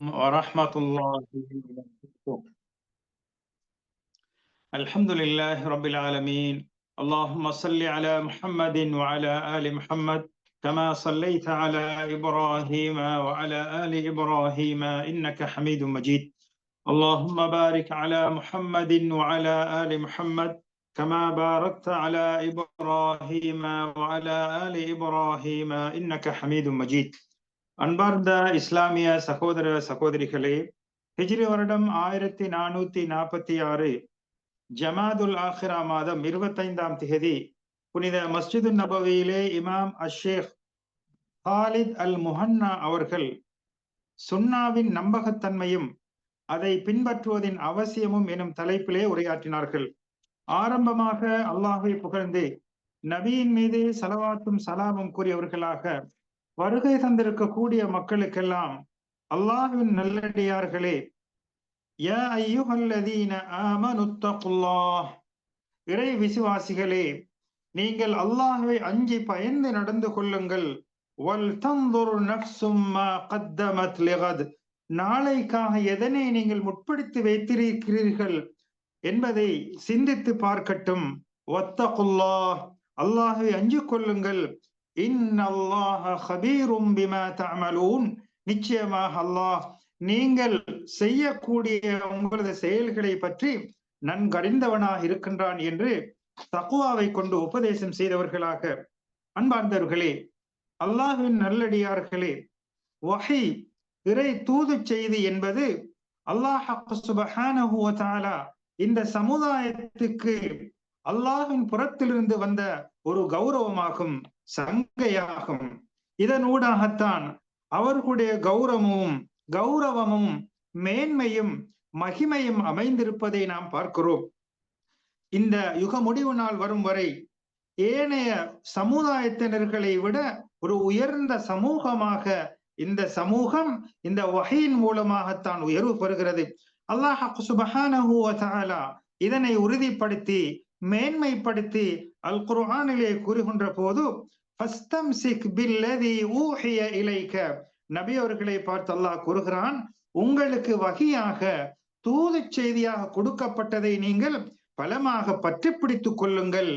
ورحمة الله. الحمد لله رب العالمين. اللهم صل على محمد وعلى آل محمد كما صليت على إبراهيم وعلى آل إبراهيم إنك حميد مجيد. اللهم بارك على محمد وعلى آل محمد كما باركت على إبراهيم وعلى آل إبراهيم إنك حميد مجيد. அன்பார்ந்த இஸ்லாமிய சகோதர சகோதரிகளே ஹிஜ்ரி வருடம் ஆயிரத்தி நானூத்தி நாற்பத்தி ஆறு ஜமாதுல் ஆஹிரா மாதம் இருபத்தைந்தாம் திகதி புனித மஸ்ஜிது நபவியிலே இமாம் அஷேக் ஹாலித் அல் முஹன்னா அவர்கள் சுன்னாவின் நம்பகத்தன்மையும் அதை பின்பற்றுவதின் அவசியமும் எனும் தலைப்பிலே உரையாற்றினார்கள். ஆரம்பமாக அல்லாஹை புகழ்ந்து நபியின் மீது சலவாத்தும் சலாமும் கூறியவர்களாக வருகை தந்திருக்கக்கூடிய மக்களுக்கெல்லாம் அல்லாஹ்வின் நல்லடியார்களே இறை விசுவாசிகளே நீங்கள் அல்லாஹுவை அஞ்சி பயந்து நடந்து கொள்ளுங்கள். நாளைக்காக எதனை நீங்கள் முற்படுத்தி வைத்திருக்கிறீர்கள் என்பதை சிந்தித்து பார்க்கட்டும். ஒத்தகுல்லாஹ் அல்லாஹ்வை அஞ்சு கொள்ளுங்கள். நிச்சயமாக அல்லாஹ் நீங்கள் செய்யக்கூடிய உங்களது செயல்களை பற்றி நன்கறிந்தவனாக இருக்கின்றான் என்று தக்குவாவை கொண்டு உபதேசம் செய்தவர்களாக. அன்பார்ந்தவர்களே அல்லாஹின் நல்லடியார்களே வகை இறை தூது செய்தி என்பது அல்லாஹ் இந்த சமுதாயத்துக்கு அல்லாஹின் புறத்திலிருந்து வந்த ஒரு கௌரவமாகும். சங்கையாகும். இதனூடாகத்தான் அவர்களுடைய கௌரவமும் கௌரவமும் மேன்மையும் மகிமையும் அமைந்திருப்பதை நாம் பார்க்கிறோம். இந்த யுக முடிவு நாள் வரும் வரை ஏனைய சமுதாயத்தினர்களை விட ஒரு உயர்ந்த சமூகமாக இந்த சமூகம் இந்த வகையின் மூலமாகத்தான் உயர்வு பெறுகிறது. அல்லாஹ் சுபஹானஹூ இதனை உறுதிப்படுத்தி மேன்மைப்படுத்தி அல் குர்ஆனிலே கூறுகின்ற போது நபி அவர்களை பார்த்து அல்லாஹ் கூறுகிறான் உங்களுக்கு வகையாக தூது செய்தியாக கொடுக்கப்பட்டதை நீங்கள் பலமாக பற்றி பிடித்துக் கொள்ளுங்கள்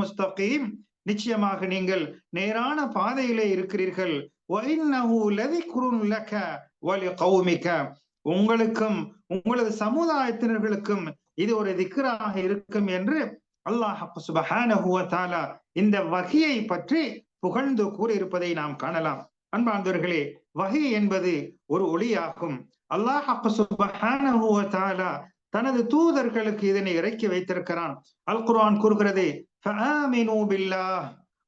முஸ்தகீம். நிச்சயமாக நீங்கள் நேரான பாதையிலே இருக்கிறீர்கள். உங்களுக்கும் உங்களது சமுதாயத்தினர்களுக்கும் இது ஒரு திக்கராக இருக்கும் என்று அல்லாஹ் சுபஹானஹுவத்தாலா இந்த வகையை பற்றி புகழ்ந்து கூறியிருப்பதை நாம் காணலாம். அன்பார்ந்தவர்களே வகை என்பது ஒரு ஒளியாகும். அல்லாஹ் சுபஹானஹுவத்தாலா தனது தூதர்களுக்கு இதனை இறக்கி வைத்திருக்கிறான். அல் குர்ஆன் கூறுகிறது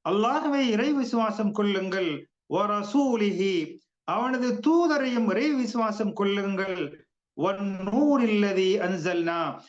அல்லாஹுவை இறை விசுவாசம் கொள்ளுங்கள். அவனது தூதரையும் இறை விசுவாசம் கொள்ளுங்கள்.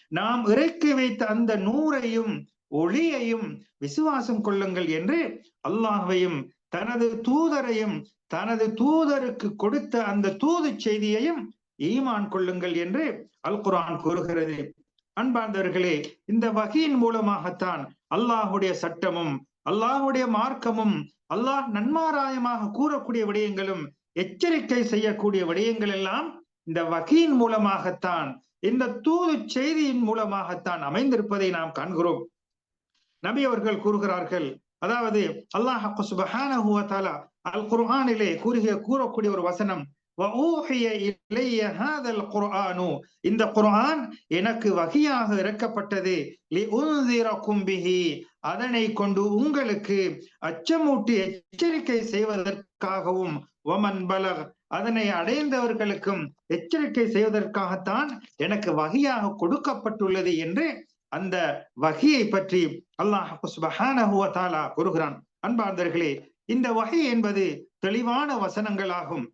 நாம் இறக்கி வைத்த அந்த நூறையும் ஒளியையும் விசுவாசம் கொள்ளுங்கள் என்று அல்லாஹையும் தனது தூதரையும் தனது தூதருக்கு கொடுத்த அந்த தூது செய்தியையும் ஈமான் கொள்ளுங்கள் என்று அல் குரான் கூறுகிறது. அன்பார்ந்தவர்களே இந்த வகையின் மூலமாகத்தான் அல்லாஹுடைய சட்டமும் அல்லாஹுடைய மார்க்கமும் அல்லாஹ் நன்மாராயமாக கூறக்கூடிய விடயங்களும் எச்சரிக்கை செய்யக்கூடிய விடயங்கள் எல்லாம் இந்த வகையின் மூலமாகத்தான் இந்த தூது செய்தியின் மூலமாகத்தான் அமைந்திருப்பதை நாம் காண்கிறோம். நபி அவர்கள் கூறுகிறார்கள் அதாவது அல்லாஹ் அல் குர்ஆனிலே கூறுகிற கூறக்கூடிய ஒரு வசனம் இந்த குரான் எனக்கு வகையாக இறக்கப்பட்டது. அதனை கொண்டு உங்களுக்கு அச்சமூட்டி எச்சரிக்கை செய்வதற்காகவும் ஒமன் பலர் அதனை அடைந்தவர்களுக்கும் எச்சரிக்கை செய்வதற்காகத்தான் எனக்கு வகையாக கொடுக்கப்பட்டுள்ளது என்று அந்த வகையை பற்றி அல்லாஹ் கூறுகிறான். அன்பார்ந்தர்களே இந்த வகை என்பது தெளிவான வசனங்களாகும்.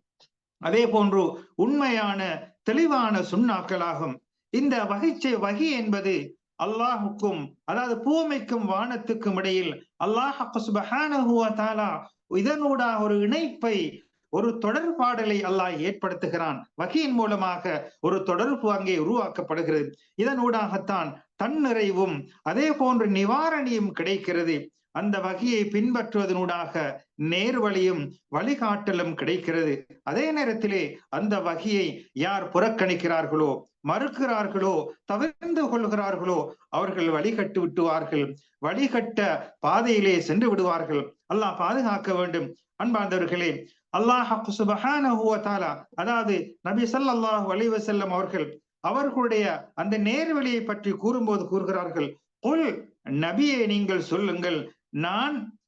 அதே போன்று உண்மையான தெளிவான சுண்ணாக்களாகும் இந்த வகைச்சை வகி என்பது அல்லாஹுக்கும் அதாவது பூமிக்கும் வானத்துக்கும் இடையில் அல்லாஹ் இதனூடா ஒரு இணைப்பை ஒரு தொடர்பாடலை அல்லாஹ் ஏற்படுத்துகிறான். வகையின் மூலமாக ஒரு தொடர்பு அங்கே உருவாக்கப்படுகிறது. இதனூடாகத்தான் தன்னிறைவும் அதே போன்று நிவாரணியும் கிடைக்கிறது. அந்த வகையை பின்பற்றுவதனூடாக நேர்வழியும் வழிகாட்டலும் கிடைக்கிறது. அதே நேரத்திலே அந்த வகையை யார் புறக்கணிக்கிறார்களோ மறுக்கிறார்களோ தவிர்ந்து கொள்கிறார்களோ அவர்கள் வழிகட்டு விட்டுவார்கள். வழிகட்ட பாதையிலே சென்று விடுவார்கள். அல்லாஹ் பாதுகாக்க வேண்டும். அன்பார்ந்தவர்களே அல்லாஹ் சுபஹானஹு அதாவது நபி ஸல்லல்லாஹு அலைஹி வஸல்லம் அவர்கள் அவர்களுடைய அந்த நேர்வழியை பற்றி கூறும்போது கூறுகிறார்கள் குல் நபியை நீங்கள் சொல்லுங்கள். நான்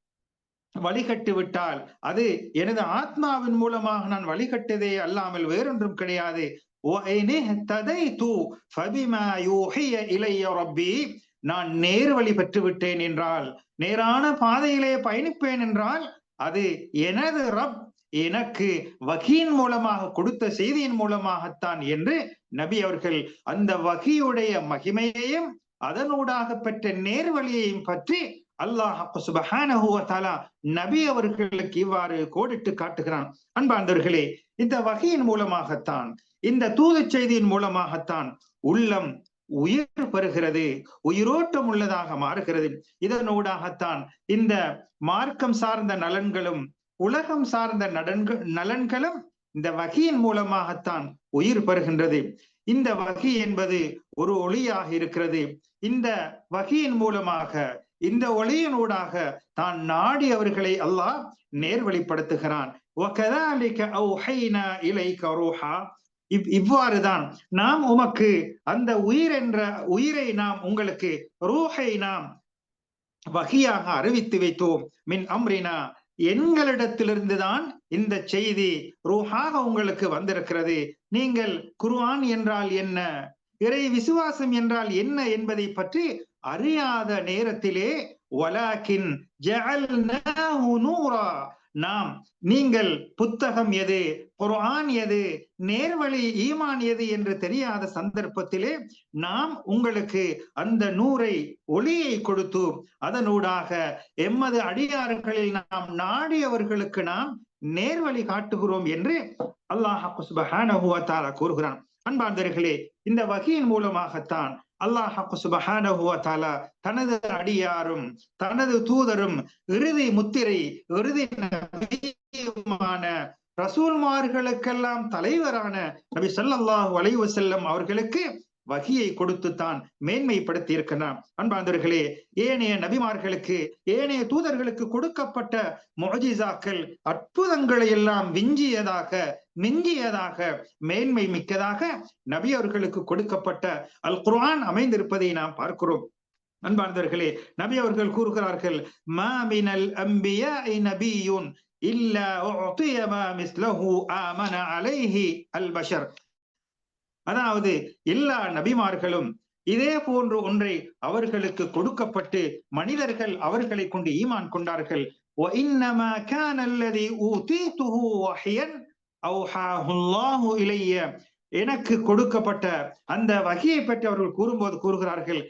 வழிகட்டு விட்டால் அது எனது ஆத்மாவின் மூலமாக நான் வழிகட்டதே அல்லாமல் வேறொன்றும் கிடையாது. நான் நேர் வழி பெற்று விட்டேன் என்றால் நேரான பாதையிலே பயணிப்பேன் என்றால் அது எனது ரப் எனக்கு வகியின் மூலமாக கொடுத்த செய்தியின் மூலமாகத்தான் என்று நபி அவர்கள் அந்த வகியுடைய மகிமையையும் அதனூடாக பெற்ற நேர்வழியையும் பற்றி அல்லாஹ் சுபஹானஹுவத்தாலா நபி அவர்களுக்கு இவ்வாறு கோடிட்டு காட்டுகிறான். அன்பாந்தவர்களே இந்த வகையின் மூலமாகத்தான் இந்த தூது செய்தியின் மூலமாகத்தான் உள்ளம் உயிர் பெறுகிறது உயிரோட்டம் உள்ளதாக மாறுகிறது. இதனூடாகத்தான் இந்த மார்க்கம் சார்ந்த நலன்களும் உலகம் சார்ந்த நலன்கள் நலன்களும் இந்த வகையின் மூலமாகத்தான் உயிர் பெறுகின்றது. இந்த வகை என்பது ஒரு ஒளியாக இருக்கிறது. இந்த வகையின் மூலமாக இந்த ஒளியினூடாக தான் நாடி அவர்களை அல்லாஹ் நேர்வழிப்படுத்துகிறான். இவ்வாறுதான் நாம் உமக்கு அந்த உயிர் என்ற உயிரை நாம் உங்களுக்கு ரூஹை நாம் வகையாக அறிவித்து வைத்தோம். மின் அம்ரினா எங்களிடத்திலிருந்துதான் இந்த செய்தி ரூஹாக உங்களுக்கு வந்திருக்கிறது. நீங்கள் குர்ஆன் என்றால் என்ன? இறை விசுவாசம் என்றால் என்ன என்பதை பற்றி அறியாத நேரத்திலே வலாக்கின் நாம் நீங்கள் புத்தகம் எது? குர்ஆன் எது? நேர்வழி ஈமான் எது? என்று தெரியாத சந்தர்ப்பத்திலே நாம் உங்களுக்கு அந்த நூரை ஒளியை கொடுத்து அதனூடாக எம்மது அடியார்களில் நாம் நாடியவர்களுக்கு நாம் நேர்வழி காட்டுகிறோம் என்று அல்லாஹ் கூறுகிறான். அன்பார்ந்தர்களே இந்த வகையின் மூலமாகத்தான் அல்லாஹ் சுபஹானஹுவத்தாலா தனது அடியாரும் தனது தூதரும் இறுதி முத்திரை இறுதி ரசூல்மார்களுக்கெல்லாம் தலைவரான நபி ஸல்லல்லாஹு அலைஹி வஸல்லம் அவர்களுக்கு வகியை கொடுத்துத்தான் மேன்மைப்படுத்தி இருக்கிறான் அன்பாந்தர்களே ஏனைய நபிமார்களுக்கு ஏனைய தூதர்களுக்கு கொடுக்கப்பட்ட மொஜிசாக்கள் அற்புதங்களை எல்லாம் விஞ்சியதாக மிஞ்சியதாக மேன்மை மிக்கதாக நபி அவர்களுக்கு கொடுக்கப்பட்ட அல் குர்ஆன் அமைந்திருப்பதை நாம் பார்க்கிறோம். அன்பார்ந்தவர்களே நபி அவர்கள் கூறுகிறார்கள் மாமினல் அம்பியா நபியுன் இல்லா மா மிஸ்லஹு ஆமன அலைஹி அல் பஷர் அதாவது எல்லா நபிமார்களும் இதே போன்று ஒன்றை அவர்களுக்கு கொடுக்கப்பட்டு மனிதர்கள் அவர்களை கொண்டு ஈமான் கொண்டார்கள். எனக்கு கொடுக்கப்பட்ட அந்த வகையை பற்றி அவர்கள் கூறும்போது கூறுகிறார்கள்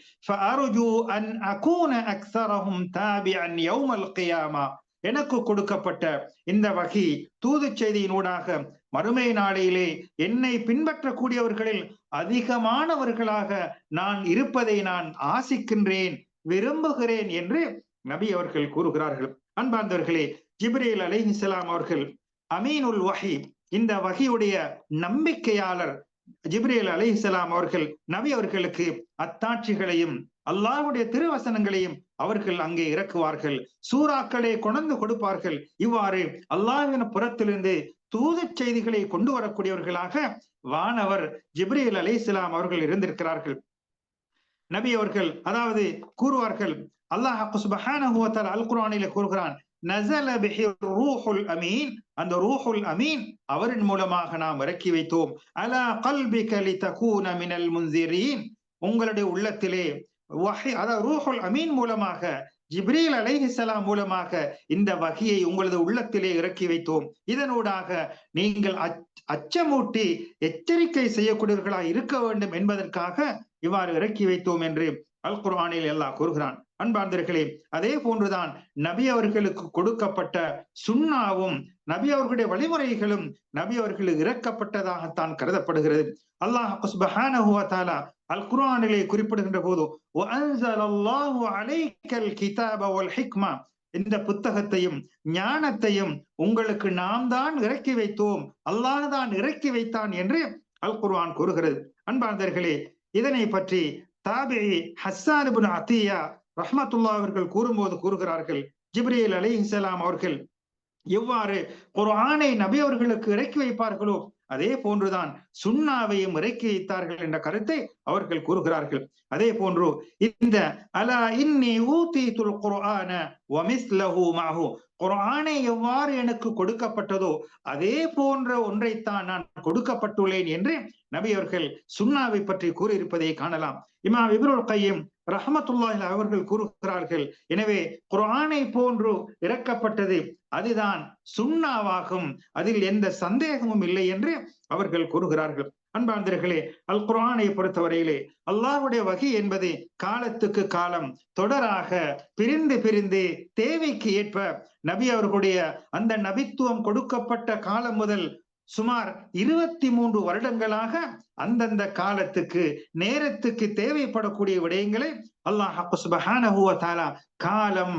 எனக்கு கொடுக்கப்பட்ட இந்த வகை தூது செய்தியினூடாக மறுமை நாளையிலே என்னை பின்பற்றக்கூடியவர்களில் அதிகமானவர்களாக நான் இருப்பதை நான் ஆசிக்கின்றேன் விரும்புகிறேன் என்று நபி அவர்கள் கூறுகிறார்கள். அன்பார்ந்தவர்களே ஜிப்ரேல் அலிஹிஸ்லாம் அவர்கள் அமீனுல் வஹீப் இந்த வகையுடைய நம்பிக்கையாளர் ஜிப்ரேல் அலிஹலாம் அவர்கள் நபி அவர்களுக்கு அத்தாட்சிகளையும் அல்லாஹுடைய திருவசனங்களையும் அவர்கள் அங்கே இறக்குவார்கள். சூறாக்களை கொணர்ந்து கொடுப்பார்கள். இவ்வாறு அல்லாஹின் புறத்திலிருந்து தூது செய்திகளை கொண்டு வரக்கூடியவர்களாக வானவர் ஜிப்ரேல் அலை இஸ்லாம் அவர்கள் இருந்திருக்கிறார்கள். நபி அவர்கள் அதாவது கூறுவார்கள் அல்லாஹ் அல் குரானில கூறுகிறான் நசல பிஹி ரூஹுல் அமீன். அந்த ரூஹுல் அமீன் அவரின் மூலமாக நாம் இறக்கி வைத்தோம். அலா கல்பி கலி தகூன மினல் முன்சிரீன். உங்களுடைய உள்ளத்திலே வஹி அதாவது ரூஹுல் அமீன் மூலமாக ஜிப்ரீல் அலைஹிசலாம் மூலமாக இந்த வகையை உங்களது உள்ளத்திலே இறக்கி வைத்தோம். இதனூடாக நீங்கள் அச்சமூட்டி எச்சரிக்கை செய்யக்கூடியவர்களாக இருக்க வேண்டும் என்பதற்காக இவ்வாறு இறக்கி வைத்தோம் என்று அல் குர்ஆனில் எல்லாம் கூறுகிறான். அன்பார்ந்தர்களே அதே போன்றுதான் நபி அவர்களுக்கு கொடுக்கப்பட்ட சுண்ணாவும் நபி அவர்களுடைய வழிமுறைகளும் நபி அவர்களுக்கு இறக்கப்பட்டதாகத்தான் கருதப்படுகிறது. அல்லாஹ் அல் குரானிலே குறிப்பிடுகின்ற போது இந்த புத்தகத்தையும் ஞானத்தையும் உங்களுக்கு நாம் தான் இறக்கி வைத்தோம் அல்லாஹ் தான் இறக்கி வைத்தான் என்று அல் குர்ஆன் கூறுகிறது. அன்பார்ந்தர்களே இதனை பற்றி தாபி ஹஸ்ஸான் அத்தியா ரஹ்மத்துல்லா அவர்கள் கூறும்போது கூறுகிறார்கள் ஜிப்ரீல் அலைஹிஸ்ஸலாம் அவர்கள் எவ்வாறு ஒரு ஆணை நபி அவர்களுக்கு இறக்கி வைப்பார்களோ அதே போன்றுதான் சுண்ணாவையும் இறக்கி வைத்தார்கள் என்ற கருத்தை அவர்கள் கூறுகிறார்கள். அதே போன்று இந்த அலா இன்னி ஊதீதுல் குர்ஆன வமிஸ்லஹு மஹு குர்ஆனை எவ்வாறு எனக்கு கொடுக்கப்பட்டதோ அதே போன்ற ஒன்றைத்தான் நான் கொடுக்கப்பட்டுள்ளேன் என்று நபி அவர்கள் சுண்ணாவை பற்றி கூறியிருப்பதை காணலாம். இமாம் இப்ருல் கையும் ரஹமத்துல்லாஹி அவர்கள் கூறுகிறார்கள் எனவே குரானை போன்று இறக்கப்பட்டது அதுதான் சுண்ணாவாகும் அதில் எந்த சந்தேகமும் இல்லை என்று அவர்கள் கூறுகிறார்கள். அன்பாந்தர்களே அல் குரானை பொறுத்தவரையிலே அல்லாஹுடைய வகை என்பது காலத்துக்கு காலம் தொடராக பிரிந்து பிரிந்து தேவைக்கு ஏற்ப நபி அவர்களுடைய அந்த நபித்துவம் கொடுக்கப்பட்ட காலம் முதல் சுமார் இருபத்தி மூன்று வருடங்களாக அந்தந்த காலத்துக்கு நேரத்துக்கு தேவைப்படக்கூடிய விடயங்களை அல்லாஹ் சுபஹானஹு காலம்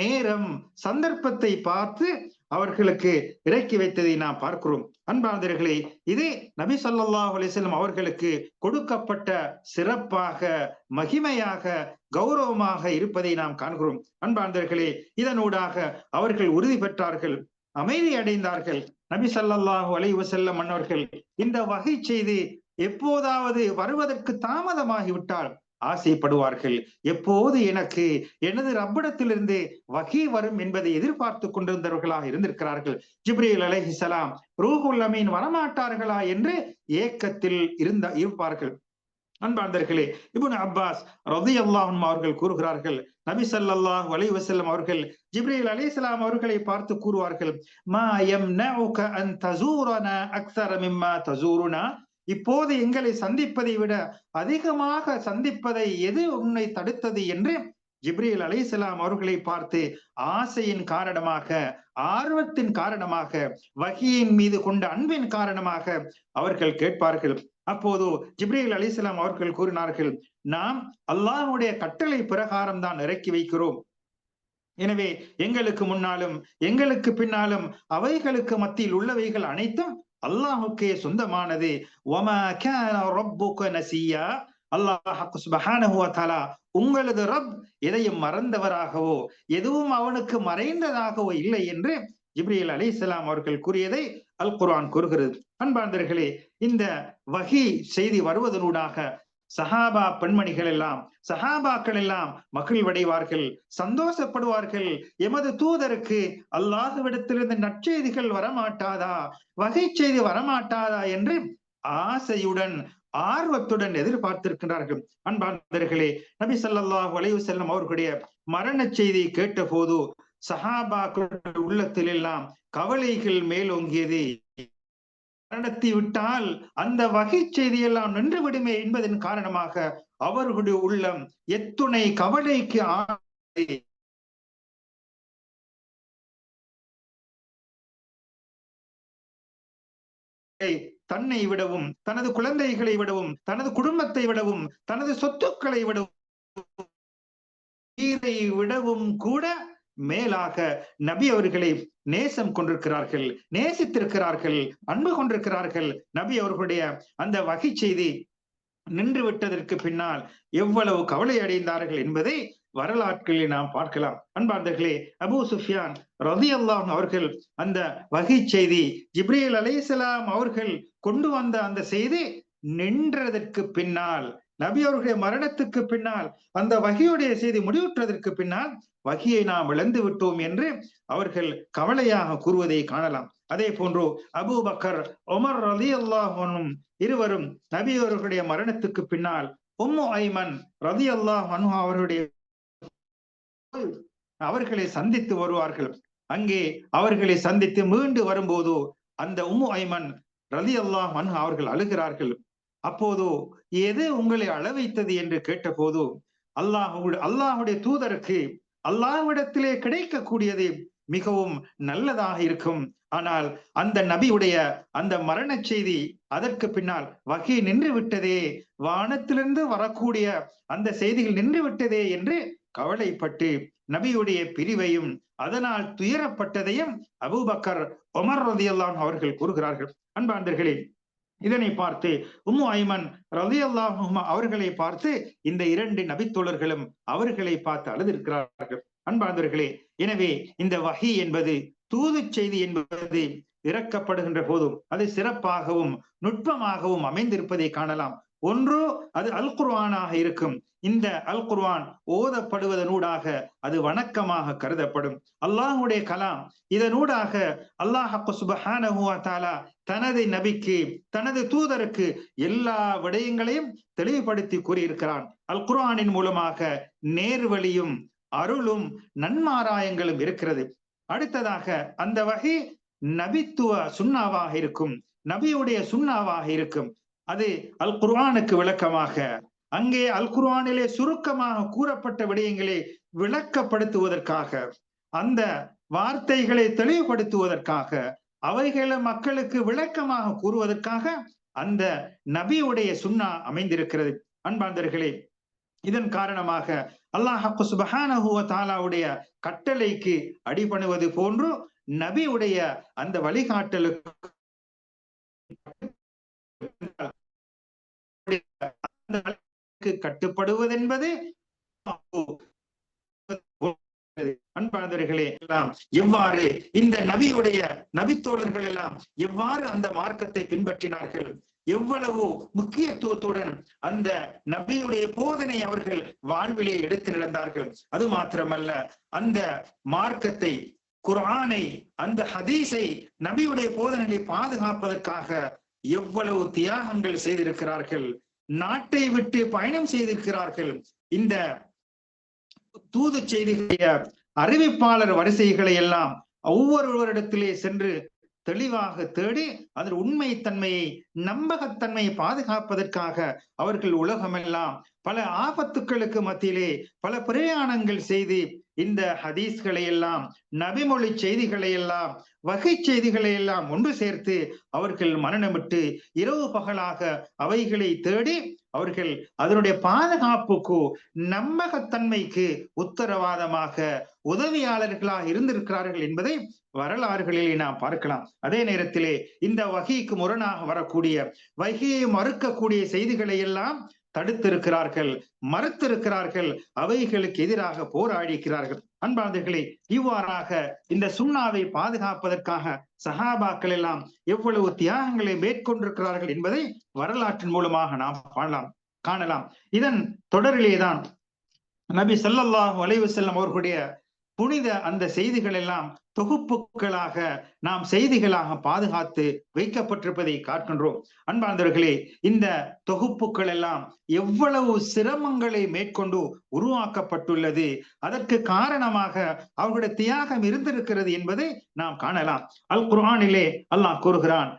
நேரம் சந்தர்ப்பத்தை பார்த்து அவர்களுக்கு இறக்கி வைத்ததை நாம் பார்க்கிறோம். அன்பாந்தர்களே இது நபி சொல்லாஹ் அலிசல்லம் அவர்களுக்கு கொடுக்கப்பட்ட சிறப்பாக மகிமையாக கௌரவமாக இருப்பதை நாம் காண்கிறோம். அன்பாந்தர்களே இதனூடாக அவர்கள் உறுதி பெற்றார்கள் அமைதி அடைந்தார்கள். நபி சல்லாஹூ அலைஹி வஸல்லம் மன்னவர்கள் இந்த வகை செய்தி எப்போதாவது வருவதற்கு தாமதமாகிவிட்டால் ஆசைப்படுவார்கள். எப்போது எனக்கு எனது ரப்பிடத்திலிருந்து வகை வரும் என்பதை எதிர்பார்த்து கொண்டிருந்தவர்களாக இருந்திருக்கிறார்கள். ஜிப்ரீல் அலஹிசலாம் ரூஹுல்லமீன் வரமாட்டார்களா என்று ஏக்கத்தில் இருந்த இருப்பார்கள். அன்பார்ந்தர்களே இபுன் அப்பாஸ் ரதி அல்லாஹும் அவர்கள் கூறுகிறார்கள் நபி ஸல்லல்லாஹு அலி வசல்லம் அவர்கள் ஜிப்ரீல் அலைஹிஸ்ஸலாம் அவர்களை பார்த்து கூறுவார்கள் மா எம் அன் தஸூரனா அக்ஸர மிம்மா இப்போது எங்களை சந்திப்பதை விட அதிகமாக சந்திப்பதை எது உன்னை தடுத்தது என்று ஜிப்ரீல் அலைஹிஸ்ஸலாம் அவர்களை பார்த்து ஆசையின் காரணமாக ஆர்வத்தின் காரணமாக வகியின் மீது கொண்ட அன்பின் காரணமாக அவர்கள் கேட்பார்கள். அப்போது ஜிப்ரீல் அலிசலாம் அவர்கள் கூறினார்கள் நாம் அல்லாஹுடைய கட்டளை பிரகாரம் தான் இறக்கி வைக்கிறோம். எனவே எங்களுக்கு முன்னாலும் எங்களுக்கு பின்னாலும் அவைகளுக்கு மத்தியில் உள்ளவைகள் அனைத்தும் அல்லாஹுக்கே சொந்தமானது. நசியா? அல்லாஹ் உங்களது ரப் எதையும் மறந்தவராகவோ எதுவும் அவனுக்கு மறைந்ததாகவோ இல்லை என்று ஜிப்ரியல் அலி இஸ்லாம் அவர்கள் கூறியதை அல் குர்ஆன் கூறுகிறது. அன்பார்ந்தர்களே இந்த வகி செய்தி வருவதனூடாக சஹாபா பெண்மணிகள் எல்லாம் சஹாபாக்கள் எல்லாம் மகிழ்வடைவார்கள் சந்தோஷப்படுவார்கள். எமது தூதருக்கு அல்லாஹுவிடத்திலிருந்து நற்செய்திகள் வரமாட்டாதா? வகை செய்தி வரமாட்டாதா என்று ஆசையுடன் ஆர்வத்துடன் எதிர்பார்த்திருக்கிறார்கள் அன்பார்ந்தர்களே நபி ஸல்லல்லாஹு அலைஹி செல்லம் அவர்களுடைய மரண செய்தி கேட்ட போது சஹாபாக்களுடைய உள்ளத்தில் எல்லாம் கவலைகள் மேலோங்கியது மரணத்தை விட்டால் அந்த வகை செய்தியெல்லாம் நின்று விடுமே என்பதன் காரணமாக அவர்களுடைய உள்ளம் எத்துணை கவலைக்கு ஆனது தன்னை விடவும் தனது குழந்தைகளை விடவும் தனது குடும்பத்தை விடவும் தனது சொத்துக்களை விடவும் உயிரை விடவும் கூட மேலாக நபி அவர்களை நேசம் கொண்டிருக்கிறார்கள் நேசித்திருக்கிறார்கள் அன்பு கொண்டிருக்கிறார்கள். நபி அவர்களுடைய அந்த வகை செய்தி நின்று விட்டதற்கு பின்னால் எவ்வளவு கவலை அடைந்தார்கள் என்பதை வரலாற்றில் நாம் பார்க்கலாம். அன்பார்ந்தர்களே அபு சுஃபியான் ரதி அல்லாம் அவர்கள் அந்த வகை செய்தி ஜிப்ரேல் அலைசலாம் அவர்கள் கொண்டு வந்த அந்த செய்தி நின்றதற்கு பின்னால் நபி அவர்களுடைய மரணத்துக்கு பின்னால் அந்த வகையுடைய செய்தி முடிவுற்றதற்கு பின்னால் வகையை நாம் இழந்து விட்டோம் என்று அவர்கள் கவலையாக கூறுவதை காணலாம். அதே போன்று அபு பக்கர் ஒமர் ரலி அல்லாஹனும் இருவரும் நபி அவர்களுடைய மரணத்துக்கு பின்னால் உம்மு ஐமன் ரதி அல்லாஹ் அவர்களுடைய அவர்களை சந்தித்து வருவார்கள். அங்கே அவர்களை சந்தித்து மீண்டு வரும்போது அந்த உம்மு ஐமன் ரதி அல்லாஹ் அவர்கள் அழுகிறார்கள். அப்போதோ எது உங்களை அளவைத்தது என்று கேட்டபோது அல்லாஹ் அல்லாஹுடைய தூதருக்கு அல்லாஹ்விடத்திலே கிடைக்கக்கூடியது மிகவும் நல்லதாக இருக்கும். ஆனால் அந்த நபியுடைய அந்த மரண செய்தி அதற்கு பின்னால் வகை நின்று விட்டதே வானத்திலிருந்து வரக்கூடிய அந்த செய்திகள் நின்று விட்டதே என்று கவலைப்பட்டு நபியுடைய பிரிவையும் அதனால் துயரப்பட்டதையும் அபூபக்கர் ஒமர் ரதியல்லான் அவர்கள் கூறுகிறார்கள். அன்பாந்தர்களே இதனை பார்த்து உம்மு ஐமன் ரதி அவர்களை பார்த்து இந்த இரண்டு நபித்தோழர்களும் அவர்களை பார்த்து அழுதிருக்கிறார்கள். அன்பார்ந்தவர்களே எனவே இந்த வகை என்பது தூது செய்தி என்பது இறக்கப்படுகின்ற போதும் அது சிறப்பாகவும் நுட்பமாகவும் அமைந்திருப்பதை காணலாம். ஒன்று அது அல் குர்வானாக இருக்கும். இந்த அல் குர்வான் ஓதப்படுவதனூடாக அது வணக்கமாக கருதப்படும். அல்லாஹுடைய கலாம் இதனூடாக அல்லாஹ் சுபஹானஹு தனது நபிக்கு தனது தூதருக்கு எல்லா விடயங்களையும் தெளிவுபடுத்தி கூறியிருக்கிறான். அல் குர்ஆனின் மூலமாக நேர்வழியும் அருளும் நன்மாராயங்களும் இருக்கிறது. அடுத்ததாக அந்த வகை நபித்துவ சுண்ணாவாக இருக்கும். நபியுடைய சுண்ணாவாக இருக்கும். அது அல் குர்ஆனுக்கு விளக்கமாக. அங்கே அல் குர்ஆனிலே சுருக்கமாக கூறப்பட்ட விடயங்களை விளக்கப்படுத்துவதற்காக அந்த வார்த்தைகளை தெளிவுபடுத்துவதற்காக அவைகளை மக்களுக்கு விளக்கமாக கூறுவதற்காக அந்த நபியுடைய சுண்ணா அமைந்திருக்கிறது. அன்பாந்தர்களே இதன் காரணமாக அல்லாஹ் சுபஹானஹுவ தாலாவுடைய கட்டளைக்கு அடிபணுவது போன்று நபியுடைய அந்த வழிகாட்டலுக்கு கட்டுப்படுவதென்பது அன்பாளர்களே எல்லாம் எவ்வாறு இந்த நபியுடைய நபித்தோழர்கள் எல்லாம் எவ்வாறு அந்த மார்க்கத்தை பின்பற்றினார்கள்? எவ்வளவு முக்கியத்துவத்துடன் அந்த நபியுடைய போதனை அவர்கள் வாழ்விலே எடுத்து நடந்தார்கள். அது மாத்திரமல்ல அந்த மார்க்கத்தை குரானை அந்த ஹதீஸை நபியுடைய போதனையை பாதுகாப்பதற்காக எவ்வளவு தியாகங்கள் செய்திருக்கிறார்கள்? நாட்டை விட்டு பயணம் செய்திருக்கிறார்கள். இந்த தூது செய்திகளுடைய அறிவிப்பாளர் வரிசைகளை எல்லாம் ஒவ்வொருவரிடத்திலே சென்று தெளிவாக தேடி அதன் உண்மை தன்மையை நம்பகத்தன்மையை பாதுகாப்பதற்காக அவர்கள் உலகமெல்லாம் பல ஆபத்துக்களுக்கு மத்தியிலே பல பிரயாணங்கள் செய்து இந்த ஹதீஸ்களை எல்லாம் நபிமொழி செய்திகளை எல்லாம் வகை செய்திகளை எல்லாம் ஒன்று சேர்த்து அவர்கள் மரணமிட்டு இரவு பகலாக அவைகளை தேடி அவர்கள் அதனுடைய பாதுகாப்புக்கு நம்பகத்தன்மைக்கு உத்தரவாதமாக உதவியாளர்களாக இருந்திருக்கிறார்கள் என்பதை வரலாறுகளிலே நாம் பார்க்கலாம். அதே நேரத்திலே இந்த வகைக்கு முரணாக வரக்கூடிய வகையை மறுக்கக்கூடிய செய்திகளை எல்லாம் தடுத்திருக்கிறார்கள் மறுத்திருக்கிறார்கள் அவைகளுக்கு எதிராக போராடிக்கிறார்கள். அன்பாளர்களே இவ்வாறாக இந்த சுண்ணாவை பாதுகாப்பதற்காக சஹாபாக்கள் எல்லாம் எவ்வளவு தியாகங்களை மேற்கொண்டிருக்கிறார்கள் என்பதை வரலாற்றின் மூலமாக நாம் காணலாம் காணலாம். இதன் தொடரிலேதான் நபி சல்லல்லாஹ் அலைவு செல்லம் அவர்களுடைய புனித அந்த செய்திகள் எல்லாம் தொகுப்புகளாக நாம் செய்திகளாக பாதுகாத்து வைக்கப்பட்டிருப்பதை காட்டுகின்றோம் அன்பார்ந்தவர்களே இந்த தொகுப்புகள் எல்லாம் எவ்வளவு சிரமங்களை மேற்கொண்டு உருவாக்கப்பட்டுள்ளது அதற்கு காரணமாக அவர்களுடைய தியாகம் இருந்திருக்கிறது என்பதை நாம் காணலாம். அல் குரானிலே அல்லாஹ் கூறுகிறான்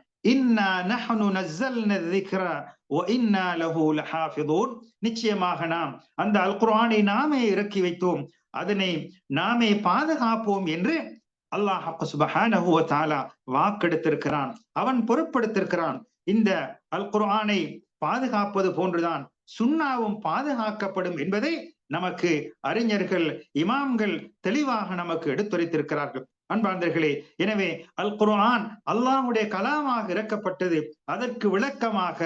நிச்சயமாக நாம் அந்த அல் குரானை நாமே இறக்கி வைத்தோம். அதனை நாமே பாதுகாப்போம் என்று அல்லாஹ் சுபஹானஹுவ தாலா வாக்கெடுத்திருக்கிறான். அவன் பொருட்படுத்திருக்கிறான். இந்த அல் குர்ஆனை பாதுகாப்பது போன்றுதான் சுண்ணாவும் பாதுகாக்கப்படும் என்பதை நமக்கு அறிஞர்கள் இமாம்கள் தெளிவாக நமக்கு எடுத்துரைத்திருக்கிறார்கள். அன்பார்ந்தர்களே எனவே அல் குர்ஆன் அல்லாஹுடைய கலாமாக இறக்கப்பட்டது. அதற்கு விளக்கமாக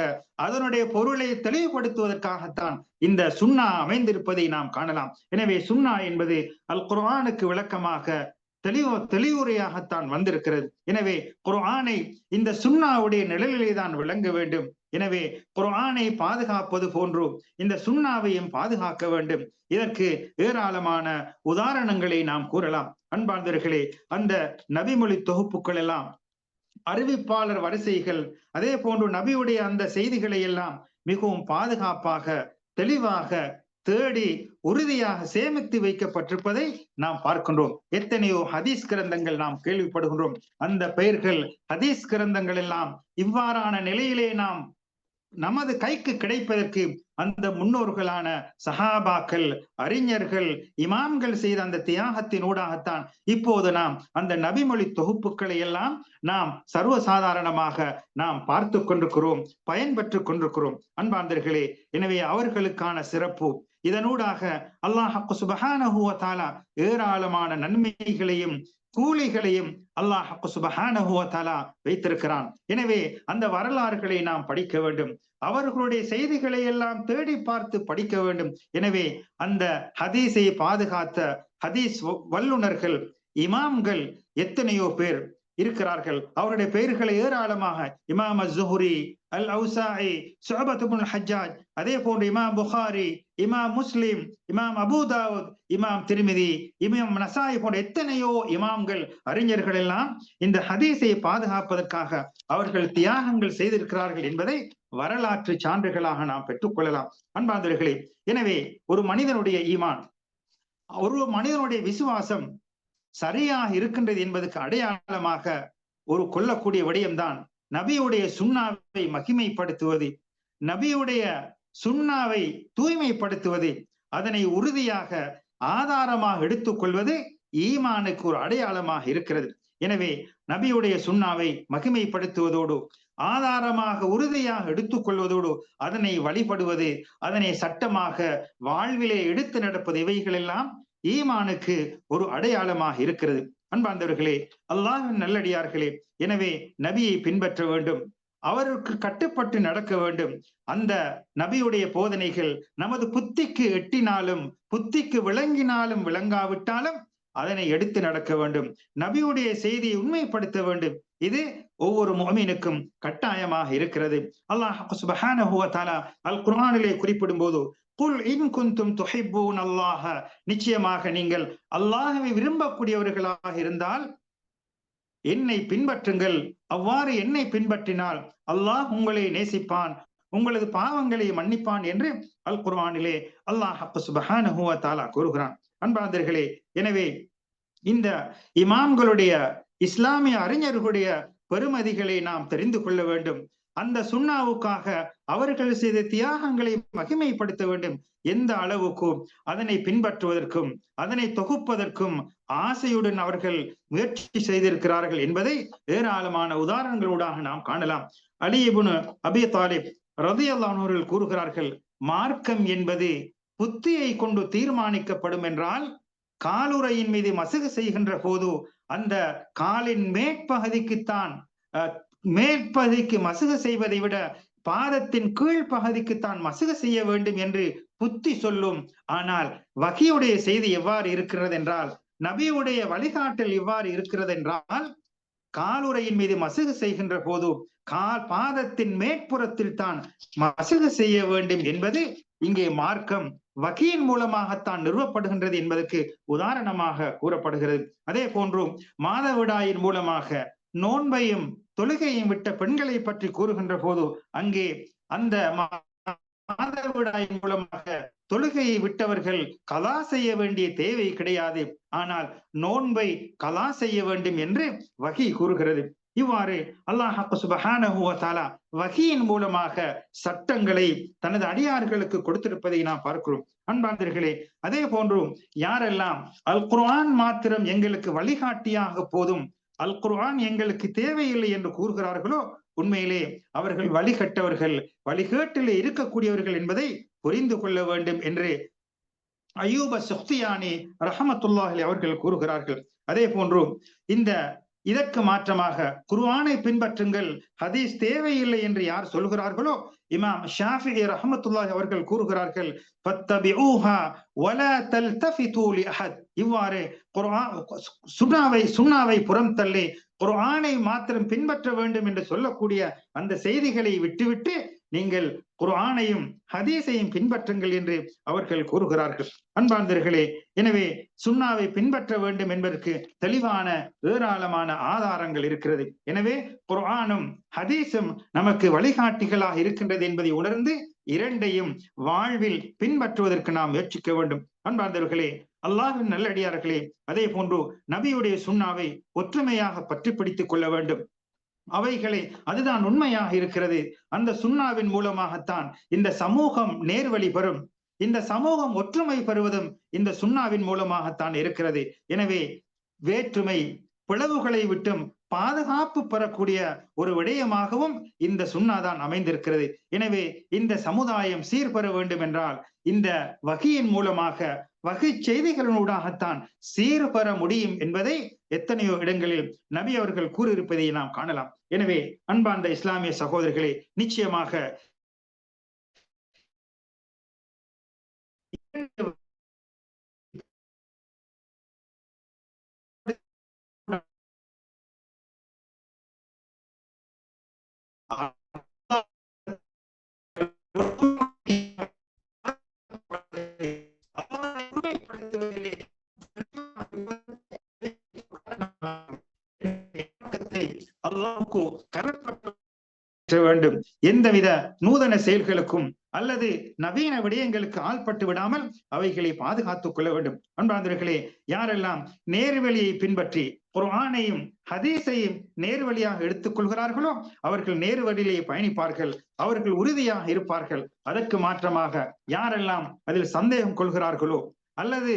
அதனுடைய பொருளை தெளிவுபடுத்துவதற்காகத்தான் இந்த சுண்ணா அமைந்திருப்பதை நாம் காணலாம். எனவே சுண்ணா என்பது அல் குர்ஆனுக்கு விளக்கமாக தெளிவு தெளிவுரையாகத்தான் வந்திருக்கிறது. எனவே குர்ஆனை இந்த சுண்ணாவுடைய நிழலிலே தான் விளங்க வேண்டும். எனவே குர்ஆனை பாதுகாப்பது போன்று இந்த சுண்ணாவையும் பாதுகாக்க வேண்டும். இதற்கு ஏராளமான உதாரணங்களை நாம் கூறலாம். அன்பார்ந்தர்களே அந்த நபிமொழி தொகுப்புகள் எல்லாம் அறிவிப்பாளர் வரிசைகள் அதே போன்று நபியுடைய அந்த செய்திகளை எல்லாம் மிகவும் பாதுகாப்பாக தெளிவாக தேடி உறுதியாக சேமித்து வைக்கப்பட்டிருப்பதை நாம் பார்க்கின்றோம். எத்தனையோ ஹதீஸ் கிரந்தங்கள் நாம் கேள்விப்படுகின்றோம். அந்த பெயர்கள் ஹதீஸ் கிரந்தங்கள் எல்லாம் இவ்வாறான நிலையிலே நாம் நமது கைக்கு கிடைப்பதற்கு அந்த முன்னோர்களான சஹாபாக்கள் அறிஞர்கள் இமாம்கள் செய்த அந்த தியாகத்தின் ஊடாகத்தான் இப்போது நாம் அந்த நபிமொழி தொகுப்புகளை எல்லாம் நாம் சர்வசாதாரணமாக நாம் பார்த்து கொண்டிருக்கிறோம் பயன்பெற்று கொண்டிருக்கிறோம். அன்பாந்தர்களே எனவே அவர்களுக்கான சிறப்பு. இதனூடாக அல்லாஹ் சுபஹானஹுவ தாலா ஏராளமான நன்மைகளையும் கூலிகளையும் அல்லாஹ் சுபஹானஹுவ தாலா வைத்திருக்கிறான். எனவே அந்த வரலாறுகளை நாம் படிக்க வேண்டும். அவர்களுடைய செய்திகளை எல்லாம் தேடி பார்த்து படிக்க வேண்டும். எனவே அந்த ஹதீஸை பாதுகாத்த ஹதீஸ் வல்லுனர்கள் இமாம்கள் எத்தனையோ பேர் இருக்கிறார்கள். அவருடைய பெயர்களை ஏராளமாக இமாம் ஜுஹுரி அல் அவுசாயி சுஹபத்துல் ஹஜ்ஜாஜ் அதே போன்று இமாம் புகாரி இமாம் முஸ்லிம் இமாம் அபுதாவுத் இமாம் திருமிதி இமாம் நசாய் போன்ற எத்தனையோ இமாம்கள் அறிஞர்கள் எல்லாம் இந்த ஹதீஸை பாதுகாப்பதற்காக அவர்கள் தியாகங்கள் செய்திருக்கிறார்கள் என்பதை வரலாற்று சான்றுகளாக நாம் பெற்றுக்கொள்ளலாம் அன்பாந்தர்களே எனவே ஒரு மனிதனுடைய ஈமான் ஒரு மனிதனுடைய விசுவாசம் சரியாக இருக்கின்றது என்பதற்கு அடையாளமாக ஒரு கொல்லக்கூடிய விடயம்தான் நபியுடைய சுண்ணாவை மகிமைப்படுத்துவது நபியுடைய சுண்ணாவை தூய்மைப்படுத்துவது அதனை உறுதியாக ஆதாரமாக எடுத்துக்கொள்வது ஈமானுக்கு ஒரு அடையாளமாக இருக்கிறது. எனவே நபியுடைய சுண்ணாவை மகிமைப்படுத்துவதோடு ஆதாரமாக உறுதியாக எடுத்துக்கொள்வதோடு அதனை வழிபடுவது அதனை சட்டமாக வாழ்விலே எடுத்து நடப்பது இவைகள் எல்லாம் ஈமானுக்கு ஒரு அடையாளமாக இருக்கிறது. அன்பார்ந்தவர்களே அல்லாஹின் நல்லடியார்களே எனவே நபியை பின்பற்ற வேண்டும். அவருக்கு கட்டுப்பட்டு நடக்க வேண்டும். அந்த நபியுடைய போதனைகள் நமது புத்திக்கு எட்டினாலும் புத்திக்கு விளங்கினாலும் விளங்காவிட்டாலும் அதனை எடுத்து நடக்க வேண்டும். நபியுடைய செய்தியை உண்மைப்படுத்த வேண்டும். இது ஒவ்வொரு மோமீனுக்கும் கட்டாயமாக இருக்கிறது. அல்லாஹ் சுபஹானஹு அல் குரானிலே குறிப்பிடும் போது குல் இன் குந்தும் துஹிப்பூன் அல்லாஹ. நிச்சயமாக நீங்கள் அல்லாஹவை விரும்பக்கூடியவர்களாக இருந்தால் என்னை பின்பற்றுங்கள். அவ்வாறு என்னை பின்பற்றினால் அல்லாஹ் உங்களை நேசிப்பான் உங்களது பாவங்களை மன்னிப்பான் என்று அல் குர்வானிலே அல்லாஹ் சுபஹானஹு தாலா கூறுகிறான். அன்பாந்தர்களே எனவே இந்த இமாம்களுடைய இஸ்லாமிய அறிஞர்களுடைய பெருமதிகளை நாம் தெரிந்து கொள்ள வேண்டும். அந்த சுண்ணாவுக்காக அவர்கள் செய்த தியாகங்களை மகிமைப்படுத்த வேண்டும். எந்த அளவுக்கும் அதனை பின்பற்றுவதற்கும் அதனை தொகுப்பதற்கும் ஆசையுடன் அவர்கள் முயற்சி செய்திருக்கிறார்கள் என்பதை ஏராளமான உதாரணங்களூடாக நாம் காணலாம். அலியபுனு அபி தாலிப் ரதி கூறுகிறார்கள் மார்க்கம் என்பது புத்தியை கொண்டு தீர்மானிக்கப்படும் என்றால் காலுறையின் மீது மசகு செய்கின்ற போது அந்த காலின் மேற்பகுதிக்குத்தான் மேற்பகுதிக்கு மசுக செய்வதை விட பாதத்தின் கீழ் பகுதிக்கு தான் செய்ய வேண்டும் என்று புத்தி சொல்லும். ஆனால் வகையுடைய செய்தி எவ்வாறு இருக்கிறது என்றால் நபியுடைய வழிகாட்டல் எவ்வாறு இருக்கிறது என்றால் காலுறையின் மீது மசுகு செய்கின்ற போது கால் பாதத்தின் மேற்புறத்தில் தான் மசுகு செய்ய வேண்டும் என்பது இங்கே மார்க்கம். வகையின் மூலமாகத்தான் நிறுவப்படுகின்றது என்பதற்கு உதாரணமாக கூறப்படுகிறது. அதே போன்று மாதவிடாயின் மூலமாக நோன்பையும் தொழுகையும் விட்ட பெண்களை பற்றி கூறுகின்ற போது அங்கே அந்த மாதவிடாயின் மூலமாக தொழுகையை விட்டவர்கள் கலா செய்ய வேண்டிய தேவை கிடையாது. ஆனால் நோன்பை கலா செய்ய வேண்டும் என்று வகை கூறுகிறது. இவ்வாறு அல்லாஹ் சுபஹானஹுவ வகையின் மூலமாக சட்டங்களை தனது அடியார்களுக்கு கொடுத்திருப்பதை நாம் பார்க்கிறோம். அன்பாந்தர்களே அதே போன்றும் யாரெல்லாம் அல் குர்ஆன் மாத்திரம் எங்களுக்கு வழிகாட்டியாக போதும் அல் குர்ஆன் எங்களுக்கு தேவையில்லை என்று கூறுகிறார்களோ உண்மையிலே அவர்கள் வழிகட்டவர்கள் வழிகேட்டிலே இருக்கக்கூடியவர்கள் என்பதை புரிந்து கொள்ள வேண்டும் என்று அயூப சுக்தியானி ரஹமத்துல்லாஹி அவர்கள் கூறுகிறார்கள். அதே போன்று இந்த இதற்கு மாற்றமாக குர்ஆனை பின்பற்றுங்கள் ஹதீஸ் தேவையில்லை என்று யார் சொல்கிறார்களோ? இமாம் ஷாஃபி ரஹமத்துல்லாஹி அவர்கள் கூறுகிறார்கள் இவ்வாறு சுனாவை சுனாவை புறம் தள்ளி குர்ஆனை மாத்திரம் பின்பற்ற வேண்டும் என்று சொல்லக்கூடிய அந்த செய்திகளை விட்டுவிட்டு நீங்கள் குர்ஆனையும் ஹதீஸையும் பின்பற்றுங்கள் என்று அவர்கள் கூறுகிறார்கள். அன்பார்ந்தர்களே எனவே சுண்ணாவை பின்பற்ற வேண்டும் என்பதற்கு தெளிவான ஏராளமான ஆதாரங்கள் இருக்கிறது. எனவே குர்ஆனும் ஹதீஸும் நமக்கு வழிகாட்டிகளாக இருக்கின்றது என்பதை உணர்ந்து இரண்டையும் வாழ்வில் பின்பற்றுவதற்கு நாம் முயற்சிக்க வேண்டும். அன்பார்ந்தவர்களே அல்லாஹின் நல்லடியார்களே அதே போன்று நபியுடைய சுண்ணாவை ஒற்றுமையாக பற்றி பிடித்துக் கொள்ள வேண்டும். அவைகளை அதுதான் உண்மையாக இருக்கிறது. அந்த சுண்ணாவின் மூலமாகத்தான் இந்த சமூகம் நேர்வழி பெறும். இந்த சமூகம் ஒற்றுமை பெறுவதும் இந்த சுண்ணாவின் மூலமாகத்தான் இருக்கிறது. எனவே வேற்றுமை பிளவுகளை விட்டும் பாதுகாப்பு பெறக்கூடிய ஒரு விடயமாகவும் இந்த சுண்ணாதான் அமைந்திருக்கிறது. எனவே இந்த சமுதாயம் சீர்பெற வேண்டும் என்றால் இந்த வகையின் மூலமாக வகை செய்திகளினூடாகத்தான் சீர்பெற முடியும் என்பதை எத்தனையோ இடங்களில் நபி அவர்கள் கூறியிருப்பதை நாம் காணலாம். எனவே அன்பார்ந்த இஸ்லாமிய சகோதரர்களே நிச்சயமாக Uh, எந்தவித நூதன செயல்களுக்கும் அல்லது நவீன விடயங்களுக்கு ஆள்பட்டு விடாமல் அவைகளை பாதுகாத்துக் கொள்ள வேண்டும். அன்பாந்தர்களே யாரெல்லாம் நேர்வழியை பின்பற்றி ஒரு ஆணையும் ஹதீஸையும் நேர்வழியாக எடுத்துக் கொள்கிறார்களோ அவர்கள் நேர்வழியிலே பயணிப்பார்கள். அவர்கள் உறுதியாக இருப்பார்கள். அதற்கு மாற்றமாக யாரெல்லாம் அதில் சந்தேகம் கொள்கிறார்களோ அல்லது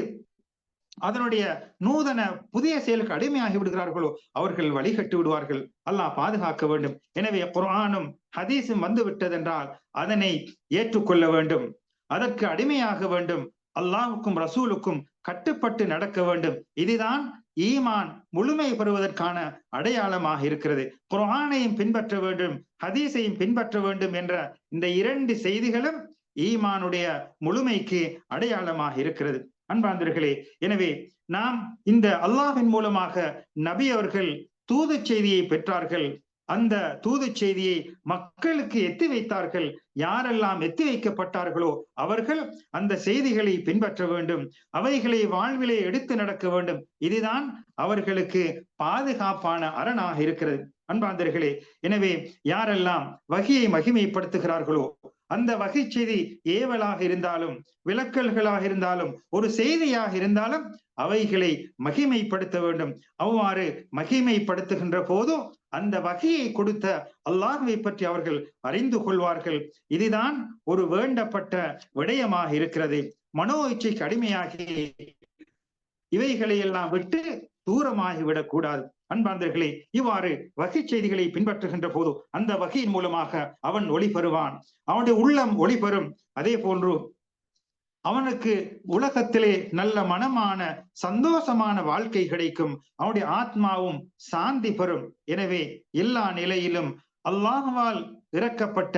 அதனுடைய நூதன புதிய செயலுக்கு அடிமையாகி விடுகிறார்களோ அவர்கள் வழிகட்டு விடுவார்கள். அல்லாஹ் பாதுகாக்க வேண்டும். எனவே குரானும் ஹதீஸும் வந்து விட்டதென்றால் அதனை ஏற்றுக்கொள்ள வேண்டும். அதற்கு அடிமையாக வேண்டும். அல்லாஹுக்கும் ரசூலுக்கும் கட்டுப்பட்டு நடக்க வேண்டும். இதுதான் ஈமான் முழுமை பெறுவதற்கான அடையாளமாக இருக்கிறது. குரானையும் பின்பற்ற வேண்டும் ஹதீஸையும் பின்பற்ற வேண்டும் என்ற இந்த இரண்டு செய்திகளும் ஈமானுடைய முழுமைக்கு அடையாளமாக இருக்கிறது. அன்பாந்தர்களே எனவே நாம் இந்த அல்லாஹின் மூலமாக நபி அவர்கள் தூது செய்தியை பெற்றார்கள். அந்த தூது செய்தியை மக்களுக்கு எத்தி வைத்தார்கள். யாரெல்லாம் எத்தி வைக்கப்பட்டார்களோ அவர்கள் அந்த செய்திகளை பின்பற்ற வேண்டும். அவைகளை வாழ்விலே எடுத்து நடக்க வேண்டும். இதுதான் அவர்களுக்கு பாதுகாப்பான அரணாக இருக்கிறது. அன்பாந்தர்களே எனவே யாரெல்லாம் வகையை மகிமைப்படுத்துகிறார்களோ அந்த வகை செய்தி ஏவலாக இருந்தாலும் விளக்கல்களாக இருந்தாலும் ஒரு செய்தியாக இருந்தாலும் அவைகளை மகிமைப்படுத்த வேண்டும். அவ்வாறு மகிமைப்படுத்துகின்ற போதும் அந்த வகையை கொடுத்த அல்லாஹுவை பற்றி அவர்கள் அறிந்து கொள்வார்கள். இதுதான் ஒரு வேண்டப்பட்ட விடயமாக இருக்கிறது. மனோ இச்சைக்கு அடிமையாகி இவைகளை எல்லாம் விட்டு தூரமாகிவிடக் கூடாது. அன்பார்ந்தர்களே இவ்வாறு வகை செய்திகளை பின்பற்றுகின்ற போது அந்த வகையின் மூலமாக அவன் ஒளி பெறுவான். அவனுடைய உள்ளம் ஒளி பெறும். அதே போன்று அவனுக்கு உலகத்திலே நல்ல மனமான சந்தோஷமான வாழ்க்கை கிடைக்கும். அவனுடைய ஆத்மாவும் சாந்தி பெறும். எனவே எல்லா நிலையிலும் அல்லாஹுவால் இறக்கப்பட்ட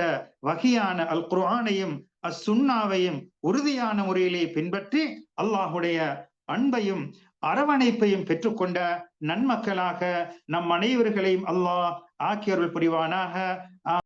வகையான அல் குர்ஆனையும் அசுன்னாவையும் உறுதியான முறையிலே பின்பற்றி அல்லாஹுடைய அன்பையும் அரவணைப்பையும் பெற்றுக்கொண்ட நன்மக்களாக நம் அனைவர்களையும் அல்லாஹ் ஆக்கியருள் புரிவானாக.